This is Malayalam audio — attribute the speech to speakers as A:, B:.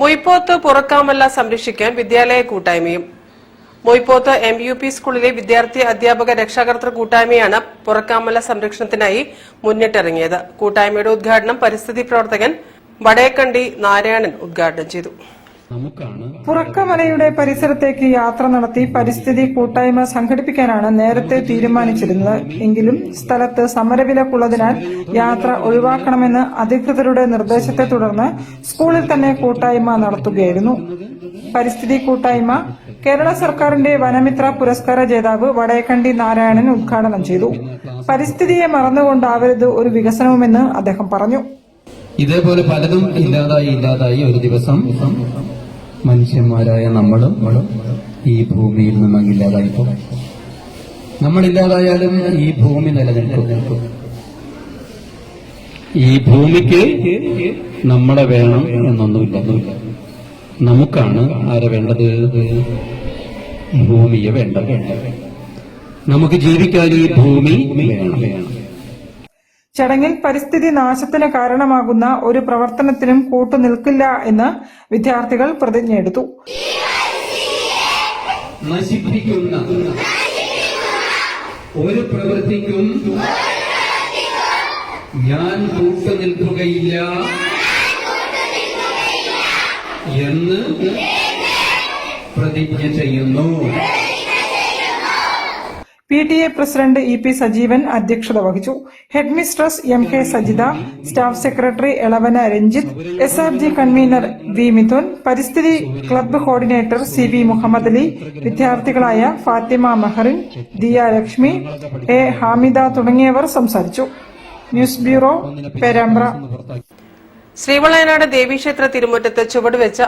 A: മൊയ്പോത്ത് പുറക്കാമല്ല സംരക്ഷിക്കാൻ വിദ്യാലയ കൂട്ടായ്മയും. മൊയ്പോത്ത് എം യു പി സ്കൂളിലെ വിദ്യാർത്ഥി അധ്യാപക രക്ഷാകർത്തൃ കൂട്ടായ്മയാണ് പുറക്കാമല്ല സംരക്ഷണത്തിനായി മുന്നിട്ടിറങ്ങിയത്. കൂട്ടായ്മയുടെ ഉദ്ഘാടനം പരിസ്ഥിതി പ്രവർത്തകൻ വടയക്കണ്ടി നാരായണൻ ഉദ്ഘാടനം ചെയ്തു.
B: പുറക്കമലയുടെ പരിസരത്തേക്ക് യാത്ര നടത്തി പരിസ്ഥിതി കൂട്ടായ്മ സംഘടിപ്പിക്കാനാണ് നേരത്തെ തീരുമാനിച്ചിരുന്നത്. എങ്കിലും സ്ഥലത്ത് സമരവിലക്കുള്ളതിനാൽ യാത്ര ഒഴിവാക്കണമെന്ന് അധികൃതരുടെ നിർദ്ദേശത്തെ തുടർന്ന് സ്കൂളിൽ തന്നെ കൂട്ടായ്മ നടത്തുകയായിരുന്നു. പരിസ്ഥിതി കൂട്ടായ്മ കേരള സർക്കാരിന്റെ വനമിത്ര പുരസ്കാര ജേതാവ് വടയക്കണ്ടി നാരായണൻ ഉദ്ഘാടനം ചെയ്തു. പരിസ്ഥിതിയെ മറന്നുകൊണ്ടാവരുത് ഒരു വികസനവുമെന്ന് അദ്ദേഹം പറഞ്ഞു.
C: ഇതേപോലെ പലതും ഇല്ലാതായി ഇല്ലാതായി ഒരു ദിവസം മനുഷ്യന്മാരായ നമ്മളും ഈ ഭൂമിയിൽ നിന്നും ഇല്ലാതായി പോകും നമ്മളില്ലാതായാലും ഈ ഭൂമി നിലനിൽക്കും. ഈ ഭൂമിക്ക് നമ്മളെ വേണം എന്നൊന്നുമില്ല. നമുക്കാണ് ആരെ വേണ്ടത്? ഭൂമിയെ വേണ്ട നമുക്ക് ജീവിക്കാൻ ഈ ഭൂമി വേണം.
B: ചടങ്ങിൽ പരിസ്ഥിതി നാശത്തിന് കാരണമാകുന്ന ഒരു പ്രവർത്തനത്തിനും കൂട്ടുനിൽക്കില്ല എന്ന് വിദ്യാർത്ഥികൾ പ്രതിജ്ഞയെടുത്തു.
C: നശിപ്പിക്കുന്ന ഒരു പ്രവൃത്തിക്കും ഞാൻ കൂട്ടുനിൽക്കുകയില്ല എന്ന് പ്രതിജ്ഞ ചെയ്യുന്നു.
B: P T A president E P Sajeevan അധ്യക്ഷത വഹിച്ചു. Headmistress M K Sajitha staff secretary Elavana Ranjith S R G convener V Midhun പരിസ്ഥിതി club coordinator C V Muhammad Ali വിദ്യാർത്ഥികളായ Fathima Mehreen Diya Lakshmi A Hamida തുടങ്ങിയവർ സംസാരിച്ചു. News bureau Perambra.
A: ശ്രീവളയനാട് ദേവീക്ഷേത്ര തിരുമുറ്റത്ത് ചുവടുവെച്ച